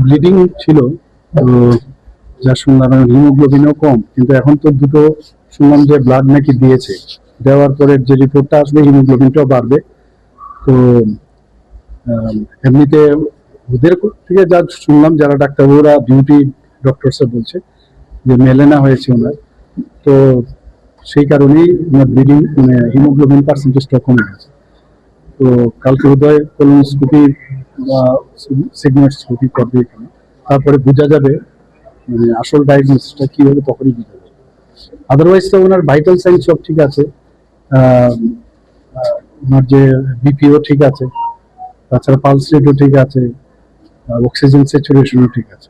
Bleeding ছিল যা শুনলাম হিমোগ্লোবিনও কম, কিন্তু এখন তো দুটো শুনলাম যে ব্লাড নাকি দিয়েছে। দেওয়ার পরে যে রিপোর্টটা আসবে, হিমোগ্লোবিনটাও বাড়বে। তো এমনিতে ওদের থেকে যা শুনলাম, যারা ডাক্তারবাবুরা ডিউটি ডক্টরসে বলছে যে মেলেনা হয়েছে ওনার। তো সেই কারণেই ওনার ব্লিডিং মানে হিমোগ্লোবিন পার্সেন্টেজটা কমে গেছে। তো কালকে উদয় কলোনোস্কোপি বা সিগনেটস্কোপি করবে এখানে। তারপরে বোঝা যাবে মানে আসল ডায়াগনোসিসটা কি হবে তখনই দিতে হবে। আদারওয়াইজ তো ওনার ভাইটাল সাইন সব ঠিক আছে। ওনার যে বিপিও ঠিক আছে। তাছাড়া পালস রেটও ঠিক আছে। অক্সিজেন স্যাচুরেশনও ঠিক আছে।